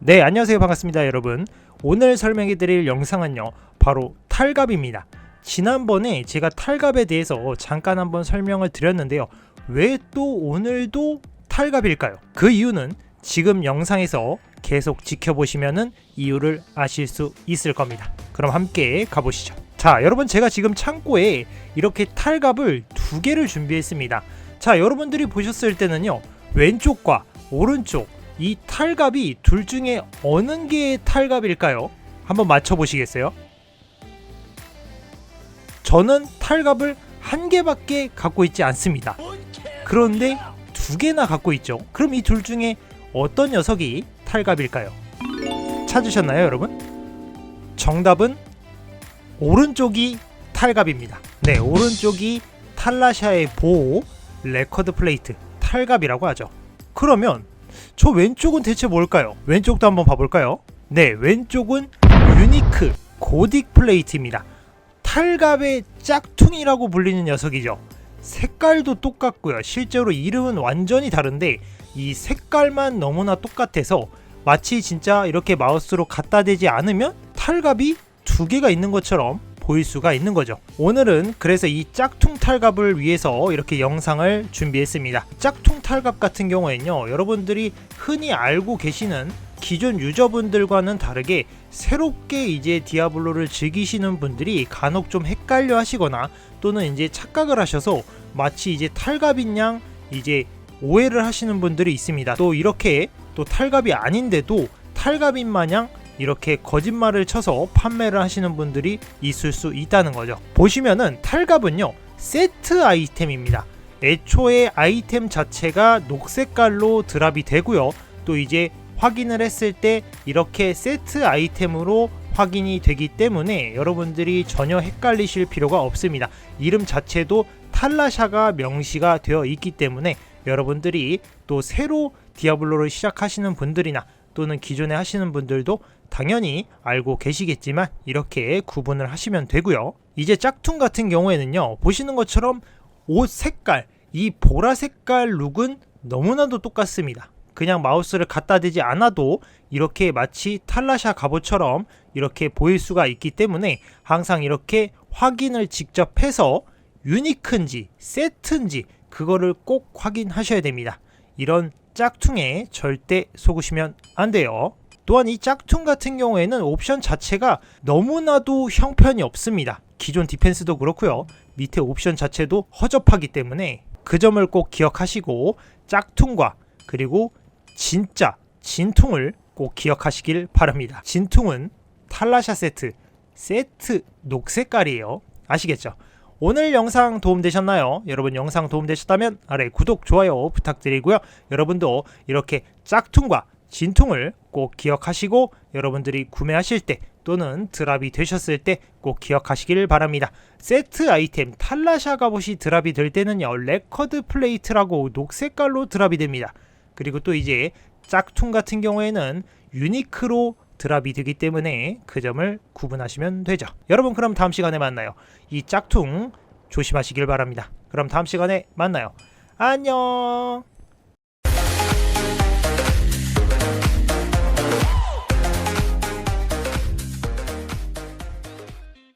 네, 안녕하세요. 반갑습니다, 여러분. 오늘 설명해 드릴 영상은요. 바로 탈갑입니다. 지난번에 제가 탈갑에 대해서 잠깐 한번 설명을 드렸는데요. 왜 또 오늘도 탈갑일까요? 그 이유는 지금 영상에서 계속 지켜보시면은 이유를 아실 수 있을 겁니다. 그럼 함께 가보시죠. 자, 여러분 제가 지금 창고에 이렇게 탈갑을 두 개를 준비했습니다. 자, 여러분들이 보셨을 때는요. 왼쪽과 오른쪽 이 탈갑이 둘 중에 어느 게 탈갑일까요? 한번 맞춰 보시겠어요? 저는 탈갑을 한 개밖에 갖고 있지 않습니다. 그런데 두 개나 갖고 있죠. 그럼 이 둘 중에 어떤 녀석이 탈갑일까요? 찾으셨나요, 여러분? 정답은 오른쪽이 탈갑입니다. 네, 오른쪽이 탈라샤의 보호 레커드 플레이트 탈갑이라고 하죠. 그러면 저 왼쪽은 대체 뭘까요? 왼쪽도 한번 봐볼까요? 네, 왼쪽은 유니크 고딕 플레이트입니다. 탈갑의 짝퉁이라고 불리는 녀석이죠. 색깔도 똑같고요. 실제로 이름은 완전히 다른데 이 색깔만 너무나 똑같아서 마치 진짜 이렇게 마우스로 갖다 대지 않으면 탈갑이 두 개가 있는 것처럼 보일 수가 있는 거죠. 오늘은 그래서 이 짝퉁 탈갑을 위해서 이렇게 영상을 준비했습니다. 짝퉁 탈갑 같은 경우에는요, 여러분들이 흔히 알고 계시는 기존 유저분들과는 다르게 새롭게 이제 디아블로를 즐기시는 분들이 간혹 좀 헷갈려 하시거나 또는 이제 착각을 하셔서 마치 이제 탈갑인 양 이제 오해를 하시는 분들이 있습니다. 또 이렇게 또 탈갑이 아닌데도 탈갑인 마냥 이렇게 거짓말을 쳐서 판매를 하시는 분들이 있을 수 있다는 거죠. 보시면은 탈갑은요 세트 아이템입니다. 애초에 아이템 자체가 녹색깔로 드랍이 되고요. 또 이제 확인을 했을 때 이렇게 세트 아이템으로 확인이 되기 때문에 여러분들이 전혀 헷갈리실 필요가 없습니다. 이름 자체도 탈라샤가 명시가 되어 있기 때문에 여러분들이 또 새로 디아블로를 시작하시는 분들이나 또는 기존에 하시는 분들도 당연히 알고 계시겠지만 이렇게 구분을 하시면 되고요. 이제 짝퉁 같은 경우에는요. 보시는 것처럼 옷 색깔, 이 보라 색깔 룩은 너무나도 똑같습니다. 그냥 마우스를 갖다 대지 않아도 이렇게 마치 탈라샤 갑옷처럼 이렇게 보일 수가 있기 때문에 항상 이렇게 확인을 직접 해서 유니크인지 세트인지 그거를 꼭 확인하셔야 됩니다. 이런 짝퉁에 절대 속으시면 안 돼요. 또한 이 짝퉁 같은 경우에는 옵션 자체가 너무나도 형편이 없습니다. 기존 디펜스도 그렇고요. 밑에 옵션 자체도 허접하기 때문에 그 점을 꼭 기억하시고 짝퉁과 그리고 진짜 진퉁을 꼭 기억하시길 바랍니다. 진퉁은 탈라샤 세트, 세트 녹색깔이에요. 아시겠죠? 오늘 영상 도움되셨나요? 여러분 영상 도움되셨다면 아래 구독, 좋아요 부탁드리고요. 여러분도 이렇게 짝퉁과 진퉁을 꼭 기억하시고 여러분들이 구매하실 때 또는 드랍이 되셨을 때 꼭 기억하시길 바랍니다. 세트 아이템 탈라샤 갑옷이 드랍이 될 때는요. 레커드 플레이트라고 녹색깔로 드랍이 됩니다. 그리고 또 이제 짝퉁 같은 경우에는 유니크로 드랍이 되기 때문에 그 점을 구분하시면 되죠. 여러분 그럼 다음 시간에 만나요. 이 짝퉁 조심하시길 바랍니다. 그럼 다음 시간에 만나요. 안녕.